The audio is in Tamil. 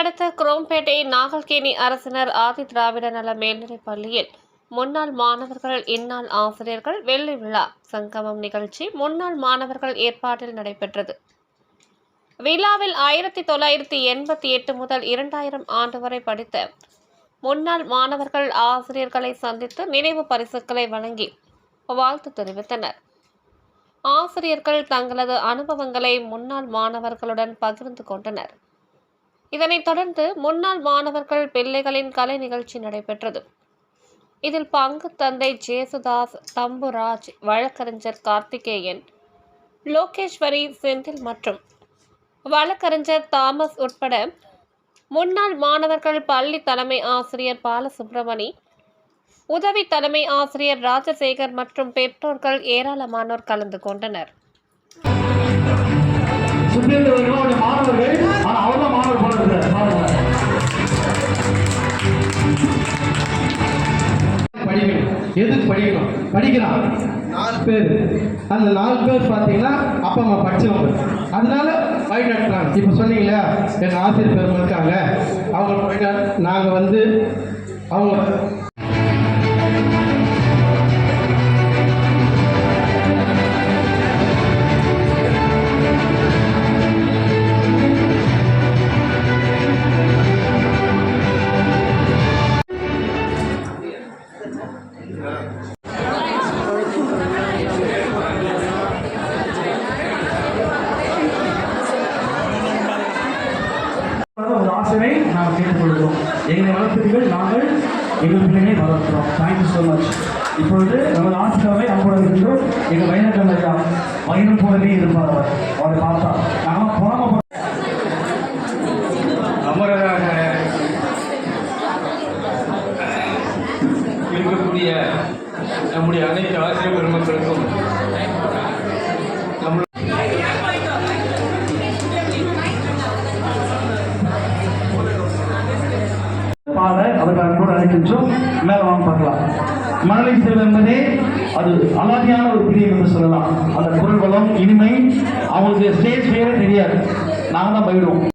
அடுத்த குரோம்பேட்டை நாகல்கேணி அரசினர் ஆதி திராவிட நல மேல்நிலைப் பள்ளியில் முன்னாள் மாணவர்கள் இந்நாள் ஆசிரியர்கள் வெள்ளி விழா சங்கமம் நிகழ்ச்சி முன்னாள் மாணவர்கள் ஏற்பாட்டில் நடைபெற்றது. விழாவில் ஆயிரத்தி தொள்ளாயிரத்தி எண்பத்தி எட்டு முதல் இரண்டாயிரம் ஆண்டு வரை படித்த முன்னாள் மாணவர்கள் ஆசிரியர்களை சந்தித்து நினைவு பரிசுகளை வழங்கி வாழ்த்து தெரிவித்தனர். ஆசிரியர்கள் தங்களது அனுபவங்களை முன்னாள் மாணவர்களுடன் பகிர்ந்து கொண்டனர். இதனைத் தொடர்ந்து முன்னாள் மாணவர்கள் பிள்ளைகளின் கலை நிகழ்ச்சி நடைபெற்றது. இதில் பங்கு தந்தை ஜேசுதாஸ் தம்புராஜ் வழக்கறிஞர் கார்த்திகேயன் லோகேஸ்வரி செந்தில் மற்றும் வழக்கறிஞர் தாமஸ் உட்பட முன்னாள் மாணவர்கள் பள்ளி தலைமை ஆசிரியர் பாலசுப்ரமணி உதவி தலைமை ஆசிரியர் ராஜசேகர் மற்றும் பெற்றோர்கள் ஏராளமானோர் கலந்து கொண்டனர். எதுக்கு படிக்கணும்? படிக்கிறான். நாலு பேர். அந்த நாலு பேர் பார்த்தீங்கன்னா அப்பா அம்மா படிச்சவங்க. அதனால வழிநடத்துறாங்க இப்போ சொன்னீங்களே எங்கள் ஆசிரியர் பெருமை இருக்காங்க. அவங்க நாங்கள் வந்து அவங்க ஆசையை நாம் கேட்டுக்கொள்கிறோம். எங்களை வளர்த்துகள் நாங்கள் எங்கள் பிள்ளைகளை வளர்க்கிறோம். தேங்க்யூ ஸோ மச் இப்பொழுது நமது ஆசிரியரை நம்முடன் இருக்கின்றோம் எங்கள் வயனக்கல் ஐயா வயனம் போலவே இருப்பார் அவர் நம்முடைய அனைத்து ஆசிரியர் பெருமக்களுக்கும் அவர்கள் அன்போடு அழைக்கின்றோம். மேலே வாங்க பார்க்கலாம். மணலை செல்வம் என்பதே அது அலாதியான ஒரு பிரியம் என்று சொல்லலாம். அந்த குரல் வளம் இனிமை அவங்களுக்கு ஸ்டேஜ் பேரே தெரியாது. நாங்கள் தான் போயிடுவோம்